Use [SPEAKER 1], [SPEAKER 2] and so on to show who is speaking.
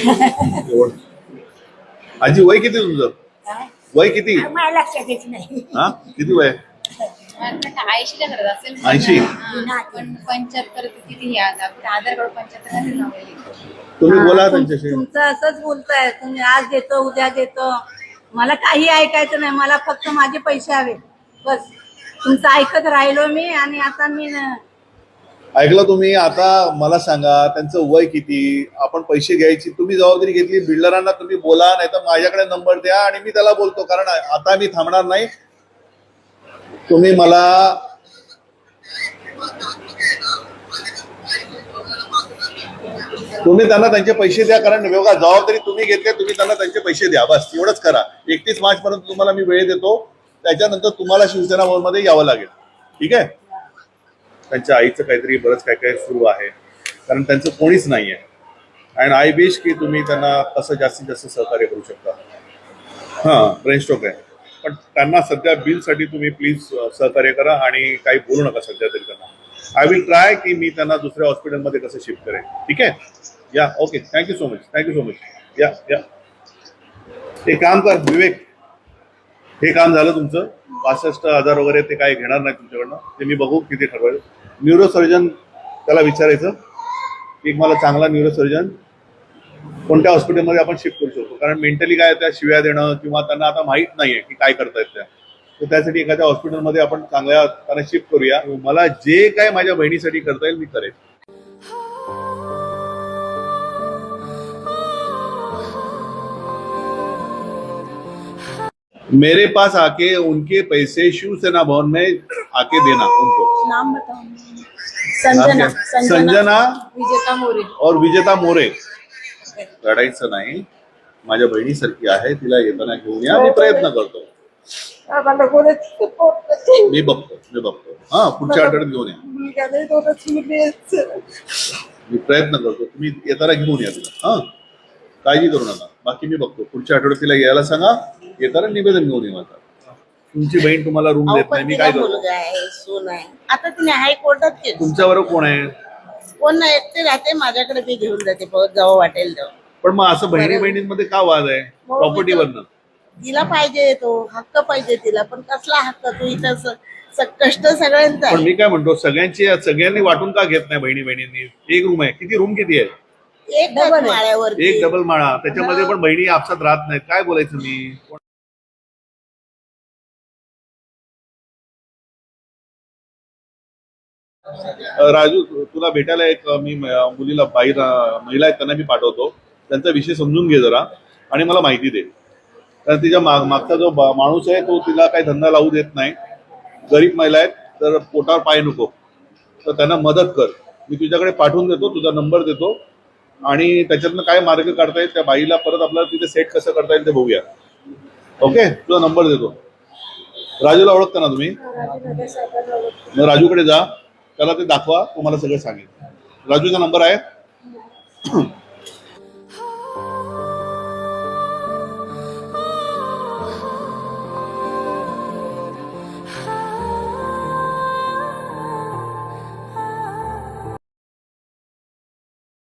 [SPEAKER 1] आजी वय किती तुझं? वय किती?
[SPEAKER 2] मला लक्षात येत नाही.
[SPEAKER 1] हा? किती वय?
[SPEAKER 3] घरात असेल.
[SPEAKER 1] ऐंशी?
[SPEAKER 3] हा, पण पंच्याहत्तर किती हे आता? आधार कार्ड पंच्याहत्तरमध्ये लावलेली
[SPEAKER 1] तुम्ही
[SPEAKER 2] हा,
[SPEAKER 1] बोला
[SPEAKER 2] तुम-
[SPEAKER 1] त्यांच्याशी.
[SPEAKER 2] तुमचं असंच बोलताय. तुम्ही आज देतो उद्या देतो मला काही ऐकायचं नाही. मला फक्त माझे पैसे हवे. बस. तुमचं ऐकत राहिलो मी आणि आता मी न-
[SPEAKER 1] ऐकलं तुम्ही आता मला सांगा त्यांचं वय किती आपण पैसे घ्यायची तुम्ही जबाबदारी घेतली बिल्डरांना तुम्ही बोला नाही तर माझ्याकडे नंबर द्या आणि मी त्याला बोलतो कारण आता मी थांबणार नाही. तुम्ही मला तुम्ही त्यांना त्यांचे पैसे द्या कारण बघा जबाबदारी तुम्ही घेतली तुम्ही त्यांना त्यांचे पैसे द्या बस एवढंच करा. एकतीस मार्च पर्यंत तुम्हाला मी वेळ देतो त्याच्यानंतर तुम्हाला शिवसेना भवनमध्ये यावं लागेल. ठीक आहे? त्यांच्या आईचं काहीतरी बरंच काय काय सुरू आहे. कारण त्यांचं कोणीच नाही आहे अँड आय विश की तुम्ही त्यांना कसं जास्तीत जास्त सहकार्य करू शकता. हां ब्रेन स्ट्रोक आहे. पण त्यांना सध्या बिलसाठी तुम्ही प्लीज सहकार्य करा आणि काही बोलू नका सध्या तरी त्यांना. आय विल ट्राय की मी त्यांना दुसऱ्या हॉस्पिटलमध्ये कसं शिफ्ट करेन. ठीक आहे? Yeah okay thank you so much thank you so much yeah yeah. एक काम कर विवेक. हे काम झालं तुमचं. पासष्ट हजार वगैरे ते काय घेणार नाही तुमच्याकडनं. ते मी बघू किती ठरवायचं. न्यूरोसर्जन त्याला विचारायचं की मला चांगला न्यूरोसर्जन कोणत्या हॉस्पिटलमध्ये आपण शिफ्ट करू शकतो? कारण मेंटली काय त्या शिव्या देणं किंवा त्यांना आता माहीत नाहीये की काय करतायत त्या. तर त्यासाठी एखाद्या हॉस्पिटलमध्ये आपण चांगल्या त्यांना शिफ्ट करूया. मला जे काय माझ्या बहिणीसाठी करता येईल मी करेन. मेरे पास आके उनके पैसे शिवसेना भवन में आके देना उनको।
[SPEAKER 2] नाम बताओ। संजना?
[SPEAKER 1] संजना
[SPEAKER 2] विजेता मोरे.
[SPEAKER 1] और विजेता मोरे. रडायचं नाही. माझ्या बहिणीसारखी आहे तिला येताना घेऊन या. मी प्रयत्न करतो. मी बघतो मी बघतो. हा पुढच्या आठवड्यात घेऊन या. मी प्रयत्न करतो. तुम्ही येताना घेऊन या तिला. हा. काळजी करू नका. बाकी मी बघतो. पुढच्या आठवड्यात तिला यायला सांगा. येताना निवेदन घेऊन ये माझा. तुमची बहीण तुम्हाला रूम देत नाही. मी काय
[SPEAKER 4] मुलगा आहे सून आहे. आता तिने हायकोर्टात केलं.
[SPEAKER 1] तुमच्याबरोबर कोण आहे?
[SPEAKER 4] कोण नाही एकटे राहते माझ्याकडे ती घेऊन जाते प- जेव्हा वाटेल तेव्हा
[SPEAKER 1] पण मग असं बहिणी बहिणींमध्ये का वाद आहे? प्रॉपर्टीवरनं
[SPEAKER 4] तिला पाहिजे तो हक्क पाहिजे तिला पण कसला हक्क? तू इथं स- स- कष्ट सगळ्यांचं
[SPEAKER 1] पण
[SPEAKER 4] आहे
[SPEAKER 1] मी काय म्हणतो सगळ्यांची सगळ्यांनी वाटून का घेत नाही बहिणी बहिणींनी? एक रूम आहे. किती रूम किती आहे?
[SPEAKER 4] एक डबल माळ्यावरती.
[SPEAKER 1] एक डबल माळा. त्याच्यामध्ये पण बहिणी आपसात राहत नाहीत. काय बोलायचं मी? राजू तुला भेटायला एक मी मुलीला बाई महिला आहेत त्यांना मी पाठवतो. त्यांचा विषय समजून घे जरा आणि मला माहिती दे. कारण तिच्या माग मागचा जो माणूस आहे तो तिला काही धंदा लावू देत नाही. गरीब महिला आहेत तर पोटावर पाय नको. तर त्यांना मदत कर. मी तुझ्याकडे पाठवून देतो तुझा नंबर देतो आणि त्याच्यातनं काय मार्ग काढता येईल त्या बाईला परत आपल्याला तिथे सेट कसं करता येईल ते बघूया. ओके तुझा नंबर देतो. राजूला ओळखता ना तुम्ही? मग राजूकडे जा. त्याला ते दाखवा तुम्हाला सगळं सांगेल राजूचा नंबर आहे.